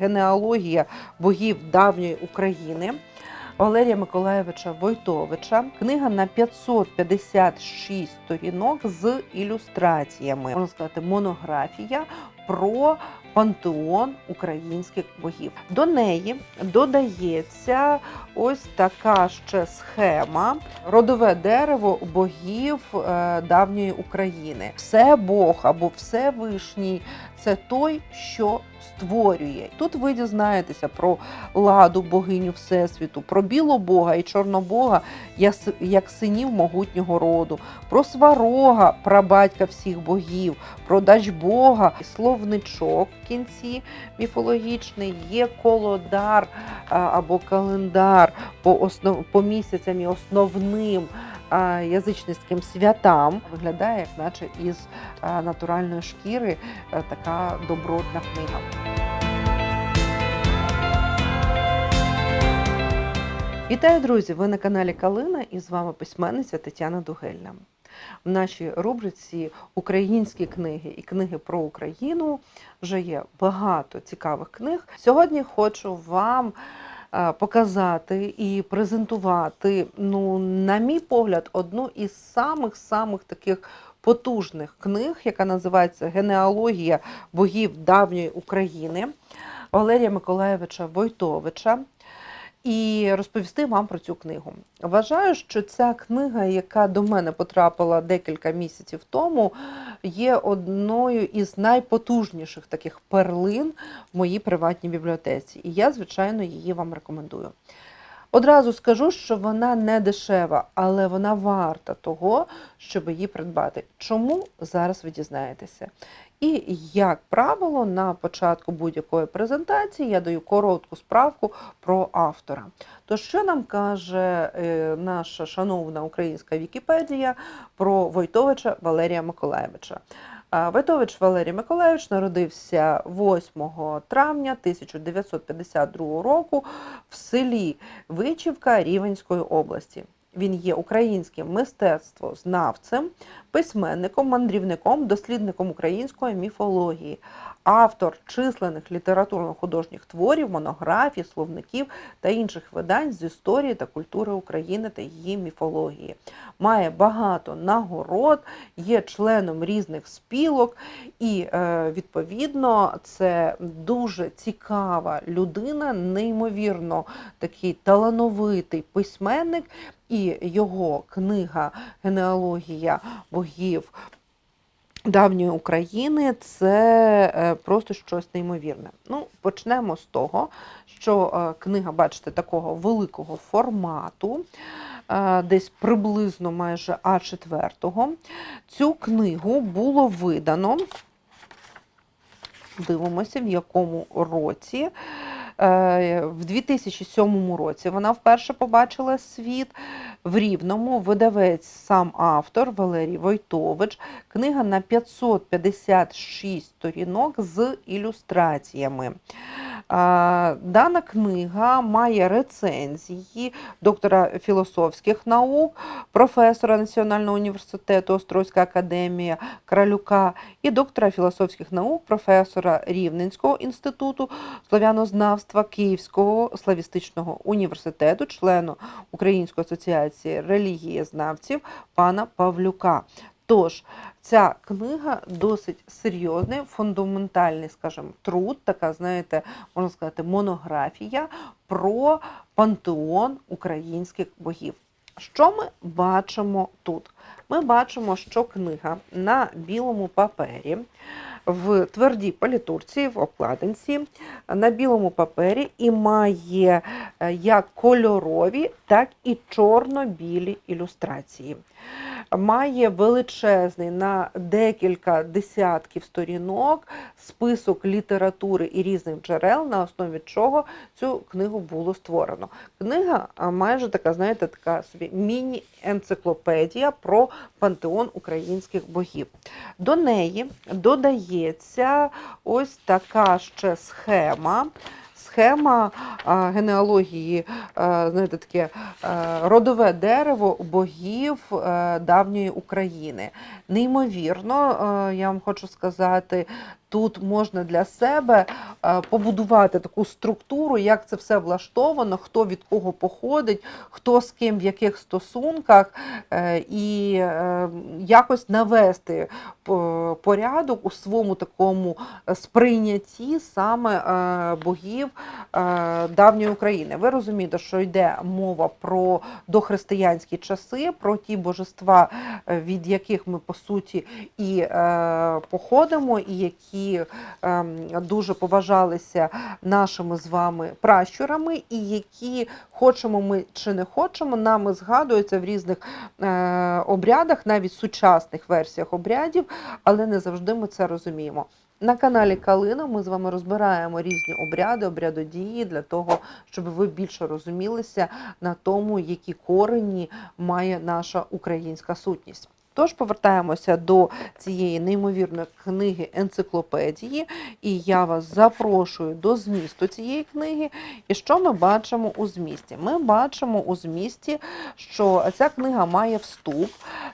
Генеалогія богів давньої України Валерія Миколаєвича Войтовича. Книга на 556 сторінок з ілюстраціями. Можна сказати, монографія про пантеон українських богів. До неї додається ось така ще схема, родове дерево богів е, давньої України. Все Бог або Всевишній це той, що створює. Тут ви дізнаєтеся про ладу богиню Всесвіту, про білобога і чорнобога як синів могутнього роду, про сварога, прабатька всіх богів, про дачбога, словничок кінці міфологічний, є колодар або календар по, основ, по місяцям і основним язичницьким святам. Виглядає, як наче із натуральної шкіри така добротна книга. Вітаю, друзі! Ви на каналі Калина і з вами письменниця Тетяна Дугельна. В нашій рубриці Українські книги і книги про Україну вже є багато цікавих книг. Сьогодні хочу вам е, показати і презентувати, ну, на мій погляд, одну із самих-самих таких потужних книг, яка називається Генеалогія богів давньої України Валерія Миколаєвича Войтовича і розповісти вам про цю книгу. Вважаю, що ця книга, яка до мене потрапила декілька місяців тому, є одною із найпотужніших таких перлин в моїй приватній бібліотеці. І я, звичайно, її вам рекомендую. Одразу скажу, що вона не дешева, але вона варта того, щоб її придбати. Чому зараз ви дізнаєтеся? І, як правило, на початку будь-якої презентації я даю коротку справку про автора. То що нам каже е, наша шановна українська Вікіпедія про Войтовича Валерія Миколаєвича? Войтович Валерій Миколаївич народився 8 травня 1952 року в селі Вичівка Рівенської області. Він є українським мистецтвознавцем, письменником, мандрівником, дослідником української міфології, автор численних літературно-художніх творів, монографій, словників та інших видань з історії та культури України та її міфології. Має багато нагород, є членом різних спілок, і е, відповідно це дуже цікава людина, неймовірно такий талановитий письменник. І його книга Генеалогія богів давньої України це е, просто щось неймовірне. Ну, почнемо з того, що е, книга, бачите, такого великого формату, е, десь приблизно майже А4. Цю книгу було видано. Дивимося, в якому році. Е, В 2007 році вона вперше побачила світ в Рівному. Видавець сам автор Валерій Войтович. Книга на 556 сторінок з ілюстраціями. Дана книга має рецензії доктора філософських наук, професора Національного університету Острозька академія Кралюка і доктора філософських наук, професора Рівненського інституту славянознавства Київського славістичного університету, члена Української асоціації релігієзнавців пана Павлюка. Тож ця книга досить серйозний, фундаментальний, скажімо, труд, така, знаєте, можна сказати, монографія про пантеон українських богів. Що ми бачимо тут? Ми бачимо, що книга на білому папері, в твердій палітурці, в обкладинці, на білому папері і має е, як кольорові, так і чорно-білі ілюстрації. Має величезний на декілька десятків сторінок список літератури і різних джерел, на основі чого цю книгу було створено. Книга майже така, знаєте, така собі міні-енциклопедія про пантеон українських богів. До неї додається ось така ще схема. Схема генеалогії, знаєте, таке родове дерево богів давньої України. Неймовірно, я вам хочу сказати, тут можна для себе е, побудувати таку структуру, як це все влаштовано, хто від кого походить, хто з ким в яких стосунках, е, і е, якось навести порядок у своєму такому сприйнятті саме богів давньої України. Ви розумієте, що йде мова про дохристиянські часи, про ті божества, від яких ми по суті і походимо, і які е, дуже поважалися нашими з вами пращурами, і які хочемо ми чи не хочемо, нами згадуються в різних е, обрядах, навіть сучасних версіях обрядів, але не завжди ми це розуміємо. На каналі Калина ми з вами розбираємо різні обряди, обрядодії для того, щоб ви більше розумілися на тому, які корені має наша українська сутність. Тож повертаємося до цієї неймовірної книги енциклопедії, і я вас запрошую до змісту цієї книги. І що ми бачимо у змісті? Ми бачимо у змісті, що ця книга має вступ,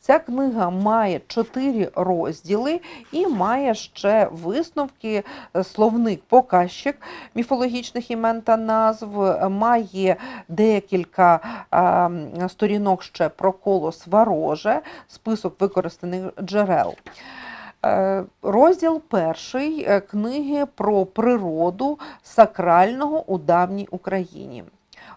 ця книга має чотири розділи і має ще висновки, словник, показчик міфологічних імен та назв, має декілька е, сторінок ще про колос вороже, список використаних джерел. Е, Розділ перший е, книги про природу сакрального у давній Україні.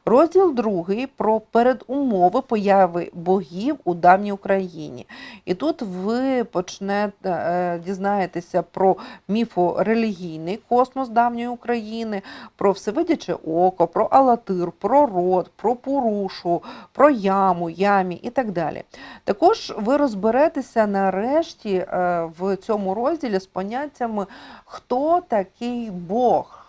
Розділ другий про передумови появи богів у давній Україні. І тут ви почнете е, дізнаєтеся про міфорелігійний космос давньої України, про всевидяче око, про Алатир, про род, про Пурушу, про яму, ямі і так далі. Також ви розберетеся нарешті е, в цьому розділі з поняттями, хто такий Бог.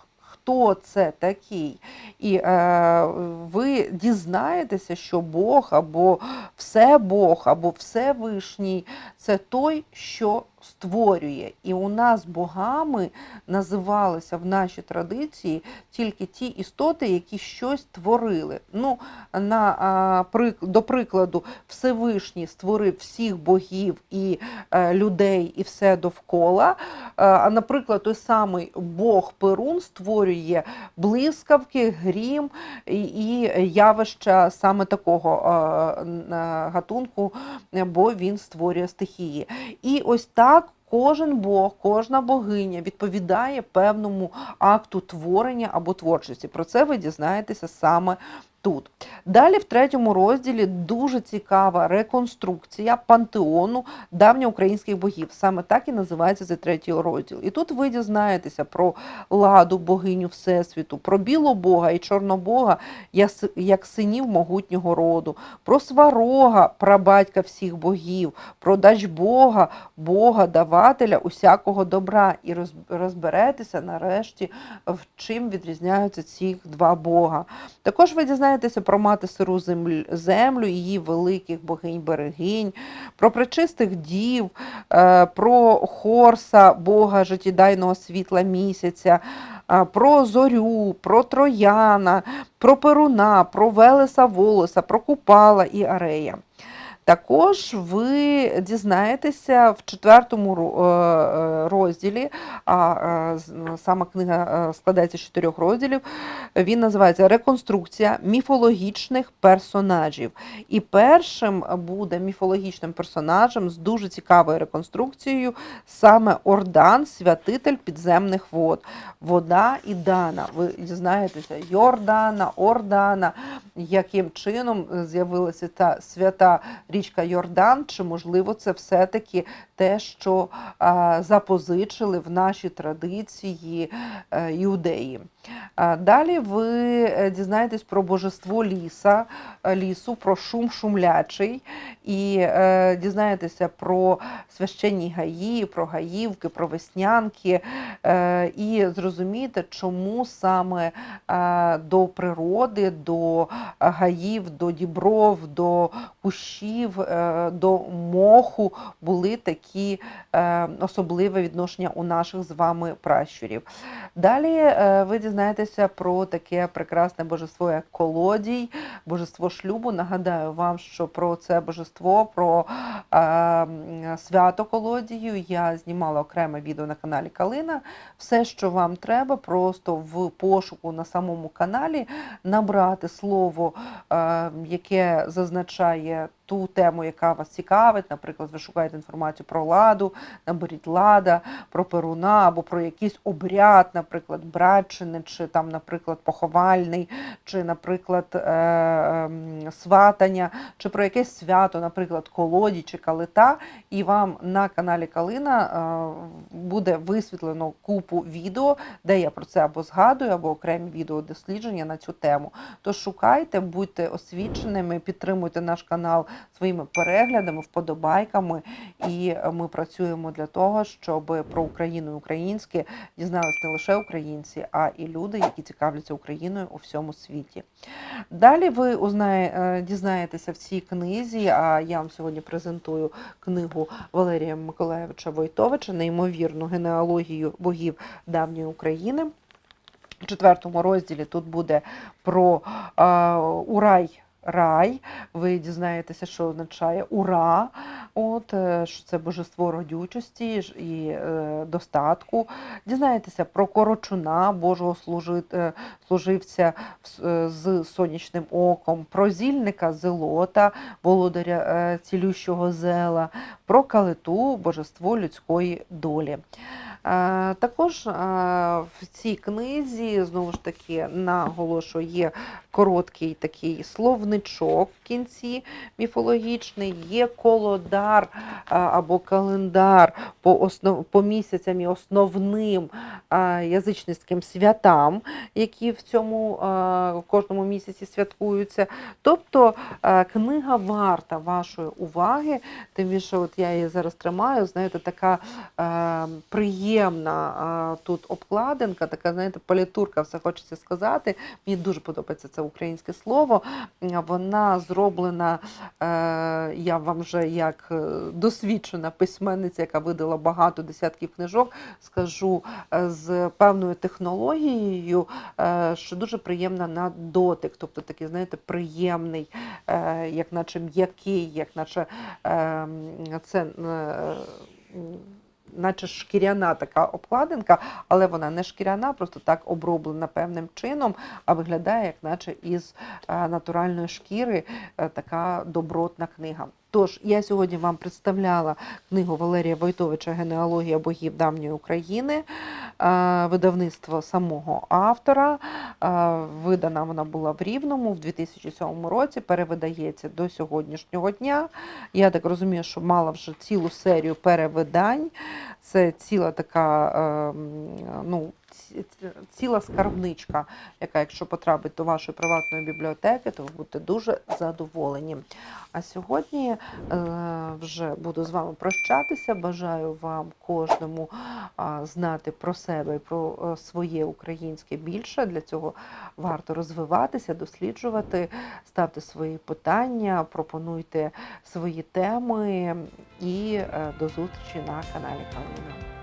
Хто це такий? І е, ви дізнаєтеся, що Бог або все Бог, або Всевишній це той, що створює. І у нас богами називалися в нашій традиції тільки ті істоти, які щось творили. Ну, на, до прикладу, Всевишній створив всіх богів і е, людей, і все довкола. Е, А, наприклад, той самий Бог Перун створює блискавки, грім і, явища саме такого е, гатунку, бо він створює стихії. І ось так. Кожен Бог, кожна богиня відповідає певному акту творення або творчості. Про це ви дізнаєтеся саме тут. Далі, в третьому розділі, дуже цікава реконструкція пантеону давньоукраїнських богів. Саме так і називається цей третій розділ. І тут ви дізнаєтеся про ладу, богиню Всесвіту, про білобога і чорнобога як синів могутнього роду, про сварога, прабатька всіх богів, про дачбога, Бога, давателя усякого добра, і розберетеся нарешті, в чим відрізняються ці два Бога. Також ви дізнаєтеся про мати сиру землю, її великих богинь берегинь, про пречистих дів, е, про Хорса, Бога життєдайного світла місяця, е, про зорю, про Трояна, про Перуна, про Велеса Волоса, про Купала і Арея. Також ви дізнаєтеся в четвертому е, е, розділі, а е, сама книга складається з чотирьох розділів. Він називається Реконструкція міфологічних персонажів. І першим буде міфологічним персонажем з дуже цікавою реконструкцією саме Ордан, святитель підземних вод. Вода і Дана. Ви дізнаєтеся Йордана, Ордана, яким чином з'явилася та свята річка Йордан, чи можливо це все-таки те, що запозичили в наші традиції е, іудеї. Далі ви е, дізнаєтесь про божество ліса, е, лісу, про шум шумлячий, і дізнаєтеся про священні гаї, про гаївки, про веснянки, і зрозумієте, чому саме до природи, до гаїв, до дібров, до кущів, до моху були такі е, особливе відношення у наших з вами пращурів. Далі е, ви дізнаєтеся про таке прекрасне божество, як колодій, божество шлюбу. Нагадаю вам, що про це божество, про е, свято колодію я знімала окреме відео на каналі Калина. Все, що вам треба, просто в пошуку на самому каналі набрати слово, яке зазначає ту тему, яка вас цікавить. Наприклад, ви шукаєте інформацію про ладу, наберіть лада, про перуна або про якийсь обряд, наприклад, братчини, чи там, наприклад, поховальний, чи, наприклад, е, ем, сватання, чи про якесь свято, наприклад, колоді чи калита. І вам на каналі Калина е, буде висвітлено купу відео, де я про це або згадую, або окремі відео дослідження на цю тему. Тож шукайте, будьте освіченими, підтримуйте наш канал своїми переглядами, вподобайками. І ми працюємо для того, щоб про Україну і українське дізнались не лише українці, а і люди, які цікавляться Україною у всьому світі. Далі ви узнає, е, дізнаєтеся в цій книзі. А я вам сьогодні презентую книгу Валерія Миколаєвича Войтовича, неймовірну генеалогію богів давньої України. В четвертому розділі тут буде про е, Урай. Рай, ви дізнаєтеся, що означає ура, от е, що це божество родючості і е, достатку. Дізнаєтеся про корочуна, Божого е, служивця е, з сонячним оком, про зільника зелота, володаря цілющого зела, про калиту, божество людської долі. Е, Також е, в цій книзі знову ж таки наголошую, є короткий такий словничок в кінці міфологічний, є колодар е, або календар по, основ, по місяцям і основним язичницьким святам, які в цьому в кожному місяці святкуються. Тобто книга варта вашої уваги, тим більше, от я її зараз тримаю, знаєте, така е, приємна е, тут обкладинка, така, знаєте, політурка, все хочеться сказати. Мені дуже подобається це українське слово. Вона зроблена, е, я вам вже як е, досвідчена письменниця, яка видала багато десятків книжок, скажу е, з певною технологією, е, що дуже приємна на дотик, тобто такий, знаєте, приємний, е, як наче м'який, як наче е, це. е, Наче шкіряна така обкладинка, але вона не шкіряна, просто так оброблена певним чином, а виглядає, як наче із е, натуральної шкіри е, така добротна книга. Тож я сьогодні вам представляла книгу Валерія Войтовича Генеалогія богів давньої України, е, видавництво самого автора. Е, Видана вона була в Рівному в 2007 році, перевидається до сьогоднішнього дня. Я так розумію, що мала вже цілу серію перевидань. Це ціла така, е, ну, ціла скарбничка, яка, якщо потрапить до вашої приватної бібліотеки, то ви будете дуже задоволені. А сьогодні е, вже буду з вами прощатися. Бажаю вам кожному а, знати про себе і про е, своє українське більше. Для цього варто розвиватися, досліджувати, ставте свої питання, пропонуйте свої теми і е, до зустрічі на каналі Калина.